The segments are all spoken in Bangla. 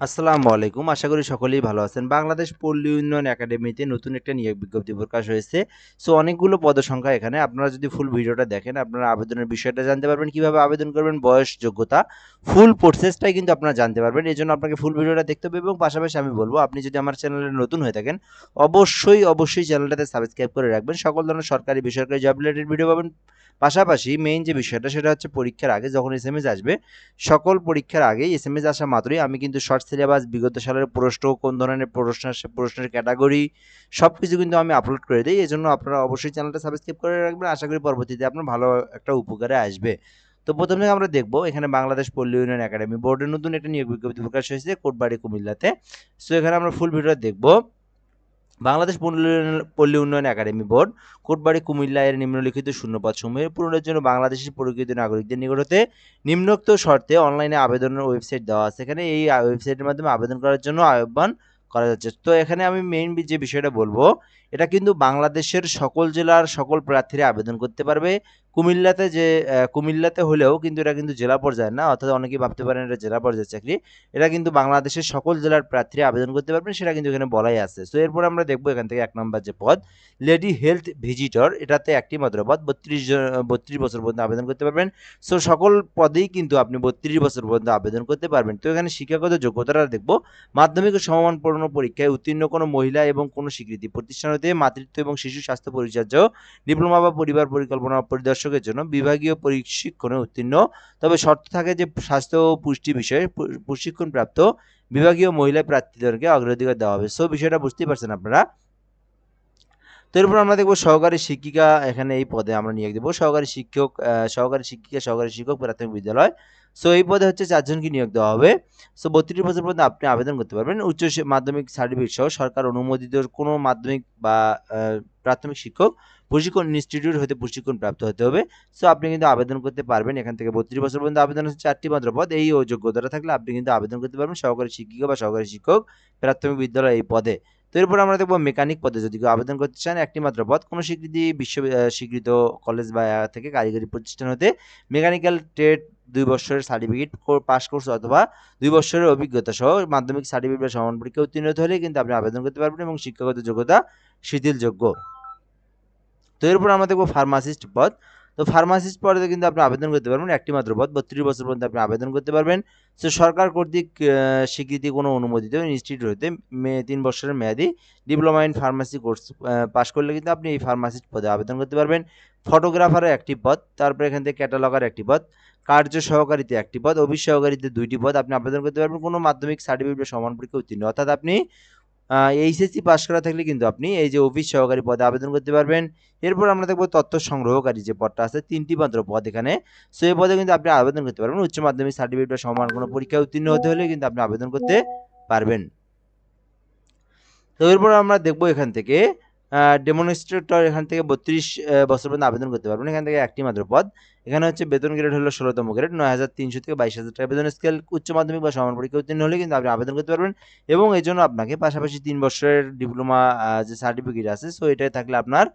আসসালামু আলাইকুম। আশা করি সকলেই ভালো আছেন। বাংলাদেশ পল্লী উন্নয়ন একাডেমিতে নতুন একটা নিয়োগ বিজ্ঞপ্তি প্রকাশ হয়েছে। সো, অনেকগুলো পদসংখ্যা এখানে। আপনারা যদি ফুল ভিডিওটা দেখেন, আপনারা আবেদনের বিষয়টা জানতে পারবেন। কীভাবে আবেদন করবেন, বয়স, যোগ্যতা ফুল প্রসেসটাই কিন্তু আপনারা জানতে পারবেন। এই জন্য আপনাকে ফুল ভিডিওটা দেখতে হবে এবং পাশাপাশি আমি বলব, আপনি যদি আমার চ্যানেলে নতুন হয়ে থাকেন, অবশ্যই অবশ্যই চ্যানেলটাতে সাবস্ক্রাইব করে রাখবেন। সকল ধরনের সরকারি, বেসরকারি জব রিলেটেড ভিডিও পাবেন। পাশাপাশি মেইন যে বিষয়টা, সেটা হচ্ছে পরীক্ষার আগে, যখন এস আসবে, সকল পরীক্ষার আগে এস আসা মাত্রই আমি কিন্তু শর্ট সিলেবাস, বিগত সালের প্রশ্ন, কোন ধরনের প্রশ্ন আসে, প্রশ্নের ক্যাটাগরি সব কিছু কিন্তু আমি আপলোড করে দিই। এই জন্য আপনারা অবশ্যই চ্যানেলটা সাবস্ক্রাইব করে রাখবেন। আশা করি পরবর্তীতে আপনার ভালো একটা উপকারে আসবে। তো প্রথম থেকে আমরা দেখব, এখানে বাংলাদেশ পল্লী উন্নয়ন একাডেমি বোর্ডের নতুন একটা নিয়োগ বিজ্ঞপ্তি প্রকাশ হয়েছে, কোটবাড়ি কুমিল্লাতে। সো এখানে আমরা ফুল ভিডিও দেখব। বাংলাদেশ পল্লী উন্নয়ন- একাডেমি বোর্ড, কোটবাড়ি কুমিল্লা এর নিম্নলিখিত শূন্যপদ সমূহের পূরণের জন্য বাংলাদেশের প্রকৃত নাগরিকদের নিকট হতে নিম্নোক্ত শর্তে অনলাইনে আবেদনের ওয়েবসাইট দেওয়া আছে। এখানে এই ওয়েবসাইটের মাধ্যমে আবেদন করার জন্য আহ্বান করা যাচ্ছে। তো এখানে আমি মেইন যে বিষয়টা বলব, এটা কিন্তু বাংলাদেশের সকল জেলার সকল প্রার্থীরা আবেদন করতে পারবে। কুমিল্লাতে যে কুমিল্লাতে হলেও কিন্তু এটা কিন্তু জেলা পর্যায়ে না। অর্থাৎ অনেকেই ভাবতে পারেন এটা জেলা পর্যায়ের চাকরি। এটা কিন্তু বাংলাদেশের সকল জেলার প্রার্থীরা আবেদন করতে পারবেন, সেটা কিন্তু এখানে বলাই আছে। তো এরপর আমরা দেখব এখান থেকে এক নম্বর যে পদ লেডি হেলথ ভিজিটর এটাতে একটি মাত্র পদ বত্রিশ জন, বত্রিশ বছর পর্যন্ত আবেদন করতে পারবেন। সো সকল পদেই কিন্তু আপনি বত্রিশ বছর পর্যন্ত আবেদন করতে পারবেন। তো এখানে শিক্ষাগত যোগ্যতাটা দেখব। মাধ্যমিক ও সমমানপূর্ণ পরীক্ষায় উত্তীর্ণ কোনো মহিলা এবং কোনো স্বীকৃতি প্রতিষ্ঠান হতে মাতৃত্ব এবং শিশু স্বাস্থ্য পরিচর্য ডিপ্লোমা বা পরিবার পরিকল্পনা পরিদর্শকের জন্য বিভাগীয় প্রশিক্ষণে উত্তীর্ণ। তবে শর্ত থাকে যে স্বাস্থ্য ও পুষ্টি বিষয়ে প্রশিক্ষণপ্রাপ্ত প্রশিক্ষণ প্রাপ্ত বিভাগীয় মহিলা প্রার্থীদেরকে অগ্রাধিকার দেওয়া হবে। সো বিষয়টা বুঝতেই পারছেন আপনারা। তো এরপর আমরা দেখব সহকারী শিক্ষিকা এখানে এই পদে আমরা নিয়োগ দেবো। সহকারী শিক্ষক সহকারী শিক্ষিকা সহকারী শিক্ষক প্রাথমিক বিদ্যালয়। সো এই পদে হচ্ছে চারজনকে নিয়োগ দেওয়া হবে। সো বত্রিশ বছর পর্যন্ত আপনি আবেদন করতে পারবেন। উচ্চ মাধ্যমিক সার্টিফিকেট সহ সরকার অনুমোদিত কোনো মাধ্যমিক বা প্রাথমিক শিক্ষক প্রশিক্ষণ ইনস্টিটিউট হতে প্রশিক্ষণ প্রাপ্ত হতে হবে। সো আপনি কিন্তু আবেদন করতে পারবেন। এখান থেকে বত্রিশ বছর পর্যন্ত আবেদন হচ্ছে চারটি মাত্র পদ। এই যোগ্যতাটা থাকলে আপনি কিন্তু আবেদন করতে পারবেন। সহকারী শিক্ষিকা বা সহকারী শিক্ষক প্রাথমিক বিদ্যালয় এই পদে। এরপর আমরা দেখব মেকানিক পদে। যদি কেউ আবেদন করতে চান একটি মাত্র পদ, কোনো স্বীকৃতি, বিশ্ব স্বীকৃত কলেজ বা থেকে কারিগরি প্রতিষ্ঠান হতে মেকানিক্যাল ট্রেড দুই বছরের সার্টিফিকেট পাস কোর্স অথবা দুই বছরের অভিজ্ঞতা সহ মাধ্যমিক সার্টিফিকেট বা সমান পরীক্ষা উত্তীর্ণ হলে কিন্তু আপনি আবেদন করতে পারবেন এবং শিক্ষাগত যোগ্যতা শিথিলযোগ্য। তো এরপর আমরা দেখব ফার্মাসিস্ট পদ। তো ফার্মাসিস্ট পদে কিন্তু আপনি আবেদন করতে পারবেন, একটি মাত্র পদ, বত্রিশ বছর পর্যন্ত আপনি আবেদন করতে পারবেন। তো সরকার কর্তৃক স্বীকৃতি কোনো অনুমোদিত ইনস্টিটিউট মে, তিন বছরের মেয়াদি ডিপ্লোমা ইন ফার্মাসি কোর্স পাশ করলে কিন্তু আপনি এই ফার্মাসিস্ট পদে আবেদন করতে পারবেন। ফটোগ্রাফারের একটি পদ, তারপরে এখান থেকে ক্যাটালগার একটি পদ, কার্য সহকারীতে একটি পদ, অফিস সহকারীতে দুইটি পদ আপনি আবেদন করতে পারবেন। কোনো মাধ্যমিক সার্টিফিকেট সমান পরীক্ষা উত্তীর্ণ। অর্থাৎ আপনি এইচএসসি পাস করা থাকলে কিন্তু আপনি এই যে অফিস সহকারী পদে আবেদন করতে পারবেন। এরপর আমরা দেখব তথ্য সংগ্রহকারী যে পদটা আছে, তিনটি মাত্র পদ এখানে। সো এই পদে কিন্তু আপনি আবেদন করতে পারবেন। উচ্চ মাধ্যমিক সার্টিফিকেট বা সমান কোনো পরীক্ষায় উত্তীর্ণ হতে হলে কিন্তু আপনি আবেদন করতে পারবেন। তো এরপর আমরা দেখব এখান থেকে ডেমনস্ট্রেটর এখান থেকে বত্রিশ বছর পর্যন্ত আবেদন করতে পারবেন। এখান থেকে একটি মাত্র পদ। এখানে হচ্ছে বেতন গ্রেড হলো ষোলোতম গ্রেড নয় হাজার তিনশো থেকে বাইশ হাজার টাকা বেতন স্কেল উচ্চ মাধ্যমিক বা সমান পরীক্ষা উত্তীর্ণ হলে কিন্তু আপনি আবেদন করতে পারবেন এবং এই জন্য আপনাকে পাশাপাশি তিন বছরের ডিপ্লোমা যে সার্টিফিকেট আছে সো এটাই থাকলে আপনার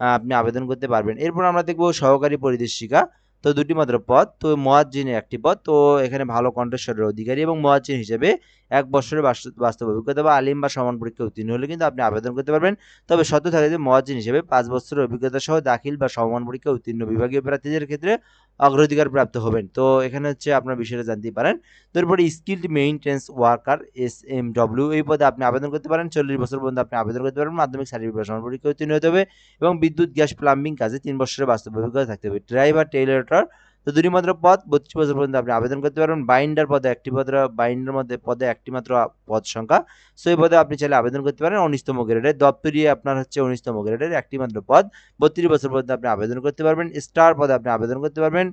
আপনি আবেদন করতে পারবেন। এরপর আমরা দেখব সহকারী পরিদর্শিকা। তো দুটি মাত্র পদ। তো মোয়াজ্জিনের একটি পদ। তো এখানে ভালো কণ্ঠস্বরের অধিকারী এবং মোয়াজ্জিন হিসেবে এক বছরের বাস- বাস্তব অভিজ্ঞতা বা আলিম বা সমান পরীক্ষা উত্তীর্ণ হলে কিন্তু আপনি আবেদন করতে পারবেন। তবে সত্য থাকে যে মোয়াজ্জিন হিসেবে পাঁচ বছরের অভিজ্ঞতা সহ দাখিল বা সমান পরীক্ষা উত্তীর্ণ বিভাগীয় প্রার্থীদের ক্ষেত্রে অগ্রাধিকার প্রাপ্ত হবেন। তো এখানে হচ্ছে আপনার বিষয়টা জানতে পারেন। তারপরে skilled maintenance worker S M W এই পদে আপনি আবেদন করতে পারেন। চল্লিশ বছর পর্যন্ত আপনি আবেদন করতে পারেন মাধ্যমিক সার্টিফিকেট পরীক্ষা উত্তীর্ণ হতে হবে এবং বিদ্যুৎ, গ্যাস প্লাম্বিং কাজে তিন বছরের বাস্তব অভিজ্ঞতা থাকতে হবে। ড্রাইভার টেইলরেটর তো দুটি মাত্র পদ, বত্রিশ বছর পর্যন্ত আপনি আবেদন করতে পারবেন। বাইন্ডার পদে একটি পদ বাইন্ডার মধ্যে পদে একটি মাত্র পদ সংখ্যা। সো এই পদে আপনি চাইলে আবেদন করতে পারেন উনিশতম গ্রেডের দপ্তরি আপনার হচ্ছে উনিশতম গ্রেডের একটি মাত্র পদ। বত্রিশ বছর পর্যন্ত আপনি আবেদন করতে পারবেন। স্টার পদে আপনি আবেদন করতে পারবেন।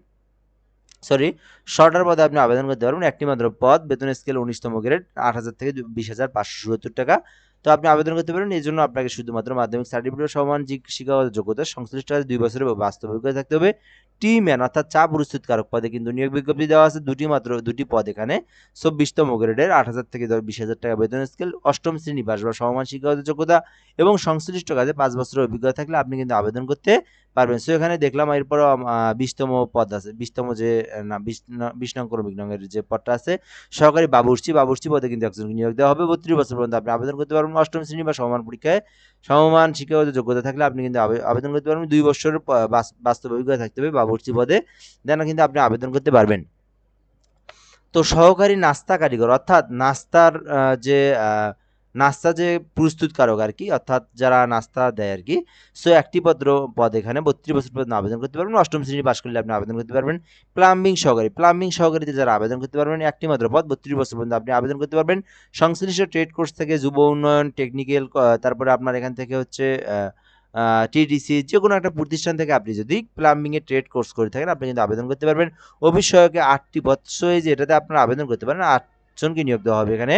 সরি শর্টার পদে আপনি আবেদন করতে পারবেন একটি মাত্র পদ। বেতন স্কেল উনিশতম গ্রেড আট হাজার থেকে বিশ হাজার পাঁচশো সত্তর টাকা। তো আপনি আবেদন করতে পারেন। এই জন্য আপনাকে শুধুমাত্র মাধ্যমিক সার্টিফিকেট সমান শিক্ষাগত যোগ্যতা সংশ্লিষ্ট দুই বছরের বাস্তব থাকতে হবে। টি ম্যান অর্থাৎ চা প্রস্তুতকারক পদে কিন্তু নিয়োগ বিজ্ঞপ্তি দেওয়া আছে। দুটি মাত্র, দুটি পদ এখানে। চব্বিশতম গ্রেডের আট হাজার থেকে বিশ হাজার টাকা বেতন স্কেল অষ্টম শ্রেণি পাস বা সমমান শিক্ষাগত যোগ্যতা এবং সংশ্লিষ্ট কাজে পাঁচ বছরের অভিজ্ঞতা থাকলে আপনি কিন্তু আবেদন করতে পারবেন। সো এখানে দেখলাম এরপর বিশতম পদ আছে। বিশতম যে, না, বিশ, ন- ক্রমিক নঙের যে পদটা আছে, সহকারী বাবুর্চি। বাবুর্চি পদে কিন্তু একজনকে নিয়োগ দেওয়া হবে। বত্রিশ বছর পর্যন্ত আপনি আবেদন করতে পারবেন। অষ্টম শ্রেণি বা সমান পরীক্ষায় সমমান শিক্ষাগত যোগ্যতা থাকলে আপনি কিন্তু আবে- আবেদন করতে পারবেন। দুই বছরের বাস্তব অভিজ্ঞতা থাকতে হবে বাবুর্চি পদে দেন কিন্তু আপনি আবেদন করতে পারবেন। তো সহকারী নাস্তা কারিগর, অর্থাৎ নাস্তার যে নাস্তা যে প্রস্তুতকারক আর কি, অর্থাৎ যারা নাস্তা দেয় আর কি, সো একটি পত্র পদ এখানে বত্রিশ বছর পর্যন্ত আবেদন করতে পারবেন। অষ্টম শ্রেণি পাশ করলে আপনি আবেদন করতে পারবেন। প্লাম্বিং সহকারী, প্লাম্বিং সহকারীতে যারা আবেদন করতে পারবেন, একটি মাত্র পদ, বত্রিশ বছর পর্যন্ত আপনি আবেদন করতে পারবেন। সংশ্লিষ্ট ট্রেড কোর্স থেকে যুব উন্নয়ন, টেকনিক্যাল তারপরে আপনার এখান থেকে হচ্ছে টিডিসি যে কোনো একটা প্রতিষ্ঠান থেকে আপনি যদি প্লাম্বিংয়ের ট্রেড কোর্স করে থাকেন, আপনি কিন্তু আবেদন করতে পারবেন। অভিষয়কে আটটি বৎসয়ে যে এটাতে আপনারা আবেদন করতে পারেন, আটজনকে নিয়োগ দেওয়া হবে এখানে।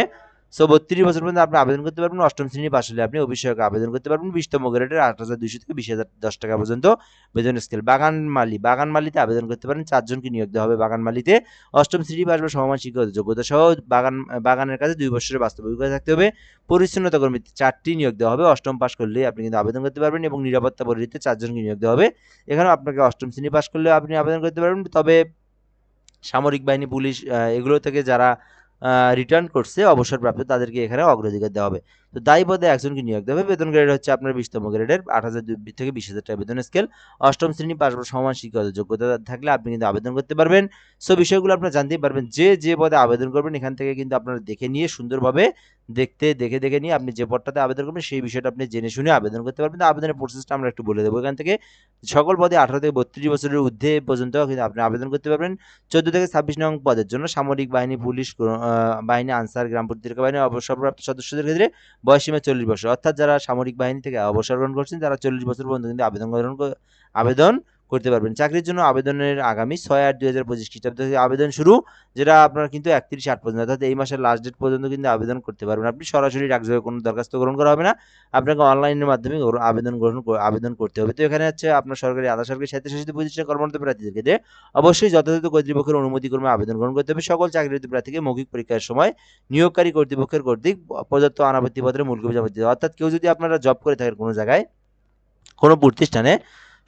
সো বত্রিশ বছর পর্যন্ত আপনি আবেদন করতে পারবেন। অষ্টম শ্রেণি পাশ হলে আপনি অভিষয়কে আবেদন করতে পারবেন। বিশতম গ্রেডের আট হাজার দুইশো থেকে বিশ হাজার দশ টাকা পর্যন্ত বেতন স্কেল বাগান মালি বাগান মালিতে আবেদন করতে পারেন। চারজনকে নিয়োগ দেওয়া হবে বাগান মালিতে অষ্টম শ্রেণি পাশ বা সমমান শিক্ষাগত যোগ্যতা সহ বাগান, বাগানের কাছে দুই বছরের বাস্তব অভিজ্ঞতা থাকতে হবে। পরিচ্ছন্নতা কর্মীতে চারটি নিয়োগ দেওয়া হবে। অষ্টম পাশ করলে আপনি কিন্তু আবেদন করতে পারবেন এবং নিরাপত্তা পরিধিতে চারজনকে নিয়োগ দেওয়া হবে। এখানেও আপনাকে অষ্টম শ্রেণি পাশ করলে আপনি আবেদন করতে পারবেন। তবে সামরিক বাহিনী, পুলিশ এগুলো থেকে যারা রিটার্ন করছে অবসরপ্রাপ্ত তাদেরকে এখানে অগ্রাধিকার দেওয়া হবে। তো দায়ী পদে একজনকে নিয়োগ হবে। বেতন গ্রেড হচ্ছে আপনার বিশতম গ্রেডের আট হাজার থেকে বিশ হাজার টাকা বেতন স্কেল অষ্টম শ্রেণি পাশ সমান শিক্ষাগত যোগ্যতা থাকলে আপনি কিন্তু আবেদন করতে পারবেন। সো বিষয়গুলো আপনারা জানতেই পারবেন। যে যে পদে আবেদন করবেন, এখান থেকে কিন্তু আপনারা দেখে নিয়ে, সুন্দরভাবে দেখতে, দেখে দেখে নিয়ে আপনি যে পদটাতে আবেদন করবেন, সেই বিষয়টা আপনি জেনে শুনে আবেদন করতে পারবেন। আবেদনের প্রসেসটা আমরা একটু বলে দেবো। এখান থেকে সকল পদে আঠারো থেকে বত্রিশ বছরের ঊর্ধ্বে পর্যন্ত কিন্তু আপনি আবেদন করতে পারবেন। চোদ্দ থেকে ছাব্বিশ নং পদের জন্য সামরিক বাহিনী, পুলিশ বাহিনী, আনসার, গ্রাম প্রতিরক্ষা বাহিনী, অবসরপ্রাপ্ত সদস্যদের ক্ষেত্রে বয়সীমা চল্লিশ বছর। অর্থাৎ যারা সামরিক বাহিনী থেকে অবসর গ্রহণ করছেন তারা চল্লিশ বছর পর্যন্ত কিন্তু আবেদন গ্রহণ আবেদন করতে পারবেন। চাকরির জন্য আবেদনের আগামী ছয় আট দুই হাজার পঁচিশ খ্রিস্টাব্দ থেকে আবেদন শুরু, যেটা আপনার কিন্তু একত্রিশ আট পর্যন্ত, অর্থাৎ এই মাসের লাস্ট ডেট পর্যন্ত কিন্তু আবেদন করতে পারবেন। আপনি সরাসরি ডাকযোগে কোনো দরখাস্ত গ্রহণ করা হবে না। আপনাকে অনলাইনের মাধ্যমে আবেদন গ্রহণ আবেদন করতে হবে। তো এখানে হচ্ছে আপনার সরকারি, আধা সরকারি স্বায়ত্তশাসিত প্রতিষ্ঠানে কর্মরত প্রার্থীদের ক্ষেত্রে অবশ্যই যথাযথ কর্তৃপক্ষের অনুমতি ক্রমে আবেদন গ্রহণ করতে হবে। সকল চাকরিরত প্রার্থীকে মৌখিক পরীক্ষার সময় নিয়োগকারী কর্তৃপক্ষের কর্তৃক পর্যাপ্ত অনাপত্তি পত্রে মূল কপি জমা দিতে অর্থাৎ কেউ যদি আপনারা জব করে থাকেন কোনো জায়গায়, কোনো প্রতিষ্ঠানে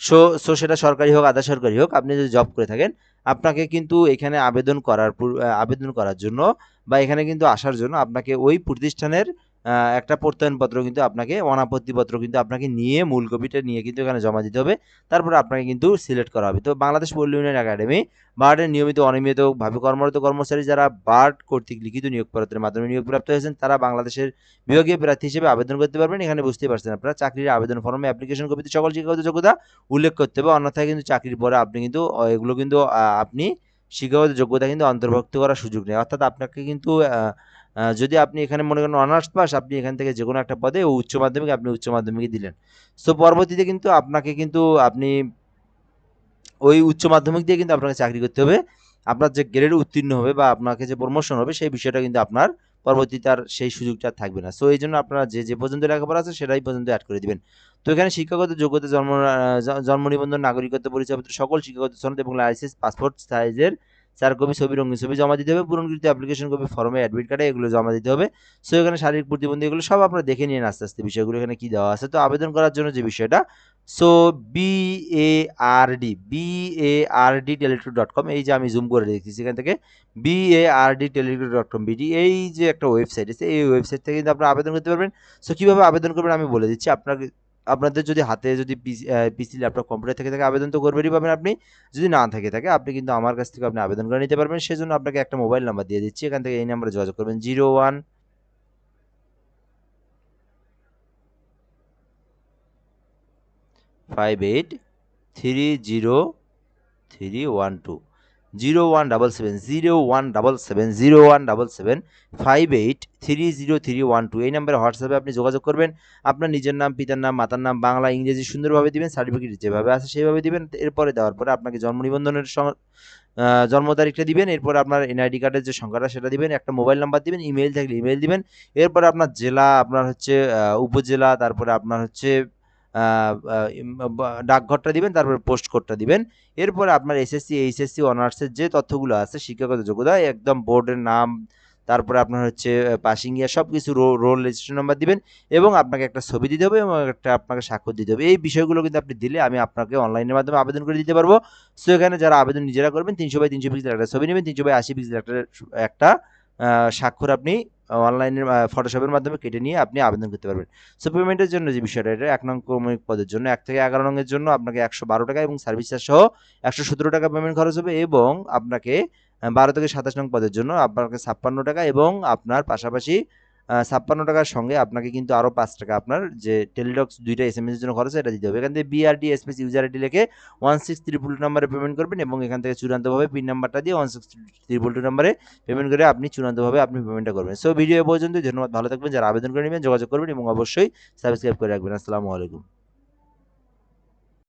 সো সো সেটা সরকারি হোক, আধা সরকারি হোক, আপনি যদি জব করে থাকেন, আপনাকে কিন্তু এখানে আবেদন করার আবেদন করার জন্য বা এখানে কিন্তু আসার জন্য আপনাকে ওই প্রতিষ্ঠানের একটা প্রত্যয়নপত্র কিন্তু আপনাকে, অনাপত্তিপত্র কিন্তু আপনাকে নিয়ে মূল কপিটা নিয়ে কিন্তু এখানে জমা দিতে হবে। তারপরে আপনাকে কিন্তু সিলেক্ট করা হবে। তো বাংলাদেশ পল্লী উন্নয়ন একাডেমি, বার্ডের নিয়মিত অনিয়মিতভাবে কর্মরত কর্মচারী যারা বার্ড কর্তৃক লিখিত নিয়োগপত্রের মাধ্যমে নিয়োগপ্রাপ্ত হয়েছেন, তারা বাংলাদেশের বিভাগীয় প্রার্থী হিসেবে আবেদন করতে পারবেন। এখানে বুঝতে পারছেন আপনারা, চাকরির আবেদন ফর্মে অ্যাপ্লিকেশন কপিতে সকল শিক্ষাগত যোগ্যতা উল্লেখ করতে হবে। অন্যথায় কিন্তু চাকরির পরে আপনি কিন্তু এগুলো কিন্তু আপনি শিক্ষাগত যোগ্যতা কিন্তু অন্তর্ভুক্ত করার সুযোগ নেই। অর্থাৎ আপনাকে কিন্তু যদি আপনি এখানে মনে করেন অনার্স পাস আপনি এখান থেকে যে কোনো একটা পদে ও উচ্চ মাধ্যমিক আপনি উচ্চ মাধ্যমিকে দিলেন। সো পরবর্তীতে কিন্তু আপনাকে কিন্তু আপনি ওই উচ্চ মাধ্যমিক দিয়ে কিন্তু আপনাকে চাকরি করতে হবে। আপনার যে গ্রেড উত্তীর্ণ হবে বা আপনাকে যে প্রমোশন হবে, সেই বিষয়টা কিন্তু আপনার পরবর্তীতে আর সেই সুযোগটা থাকবে না। সো এই জন্য আপনারা যে যে পর্যন্ত লেখাপড়া আছে, সেটাই পর্যন্ত অ্যাড করে দিবেন। তো এখানে শিক্ষাগত যোগ্যতা, জন্ম জন্ম নিবন্ধন, নাগরিকত্ব পরিচয়পত্র, সকল শিক্ষাগত সনদ এবং লাইসেন্স পাসপোর্ট সাইজের চার কপি ছবি, রঙিন ছবি জমা দিতে হবে। পূরণকৃত অ্যাপ্লিকেশন কপি ফর্মে অ্যাডমিট কার্ডে এগুলো জমা দিতে হবে। সো এখানে শারীরিক প্রতিবন্ধী এগুলো সব আপনারা দেখে নিন আস্তে আস্তে বিষয়গুলো, এখানে কি দেওয়া আছে। তো আবেদন করার জন্য যে বিষয়টা so B A R D B A R D teletalk dot com এই যে আমি জুম করে দেখতেছি সেখান থেকে B A R D teletalk dot com BD এই যে একটা ওয়েবসাইট আছে, এই ওয়েবসাইট থেকে কিন্তু আপনারা আবেদন করতে পারবেন। সো কীভাবে আবেদন করবেন আমি বলে দিচ্ছি, আপনাকে, আপনাদের যদি হাতে যদি পিসি ল্যাপটপ কম্পিউটার থেকে থাকে, আবেদন তো করবেনই পাবেন আপনি। যদি না থেকে থাকে, আপনি কিন্তু আমার কাছ থেকে আপনি আবেদন করে নিতে পারবেন। সেজন্য আপনাকে একটা মোবাইল নাম্বার দিয়ে দিচ্ছি, এখান থেকে এই নাম্বারে যোগাযোগ করবেন, zero one five eight three zero three one two zero one double seven zero one double seven zero one double seven five eight three zero three one two এই নাম্বারে হোয়াটসঅ্যাপে আপনি যোগাযোগ করবেন। আপনার নিজের নাম, পিতার নাম, মাতার নাম বাংলা, ইংরেজি সুন্দরভাবে দিবেন সার্টিফিকেট যেভাবে আছে সেইভাবে দিবেন। এরপরে দেওয়ার পরে আপনাকে জন্ম নিবন্ধনের জন্ম তারিখটা দিবেন। এরপর আপনার এনআইডি কার্ডের যে সংখ্যাটা সেটা দিবেন, একটা মোবাইল নাম্বার দিবেন ইমেল থাকলে ইমেল দিবেন। এরপরে আপনার জেলা, আপনার হচ্ছে উপজেলা, তারপরে আপনার হচ্ছে ডাকঘরটা দিবেন, তারপরে পোস্ট কোডটা দিবেন। এরপরে আপনার এসএসসি এইচএসসি অনার্সের যে তথ্যগুলো আছে, শিক্ষাগত যোগ্যতা, একদম বোর্ডের নাম, তারপরে আপনার হচ্ছে পাসিং ইয়ার সব কিছু রোল রেজিস্ট্রেশন নাম্বার দিবেন এবং আপনাকে একটা ছবি দিতে হবে এবং একটা আপনাকে স্বাক্ষর দিতে হবে। এই বিষয়গুলো কিন্তু আপনি দিলে আমি আপনাকে অনলাইনের মাধ্যমে আবেদন করে দিতে পারব। সো এখানে যারা আবেদন নিজেরা করবেন, তিনশো বাই তিনশো পিক্সেল একটা ছবি নেবেন, তিনশো বাই আশি পিক্সেল একটা একটা স্বাক্ষর আপনি অনলাইনের ফটোশপের মাধ্যমে কেটে নিয়ে আপনি আবেদন করতে পারবেন। সো পেমেন্টের জন্য যে বিষয়টা, এটা এক নং পদের জন্য, এক থেকে এগারো নংয়ের জন্য আপনাকে একশো বারো টাকা এবং সার্ভিস চার্জ সহ একশো সতেরো টাকা পেমেন্ট খরচ হবে এবং আপনাকে বারো থেকে সাতাশ নং পদের জন্য আপনাকে ছাপ্পান্ন টাকা এবং আপনার পাশাপাশি ছাপ্পান্ন টাকার সঙ্গে আপনাকে কিন্তু আরও পাঁচ টাকা আপনার যে টেলিডক্স দুইটা এস এম এর জন্য খরচ এটা দিতে হবে। এখান থেকে বিআরডি স্পেস ইউজার আইডি লিখে ওয়ান সিক্স ত্রিপুল টু নাম্বারে পেমেন্ট করবেন এবং এখান থেকে চূড়ান্তভাবে পিন নাম্বারটা দিয়ে ওয়ান সিক্স ত্রিপুল টু নাম্বারে পেমেন্ট করে আপনি চূড়ান্তভাবে আপনি পেমেন্টটা করবেন। সো ভিডিও পর্যন্ত ধন্যবাদ। ভালো থাকবেন। যারা আবেদন করে নেবেন, যোগাযোগ করবেন এবং অবশ্যই সাবস্ক্রাইব করে রাখবেন। আসসালামু আলাইকুম।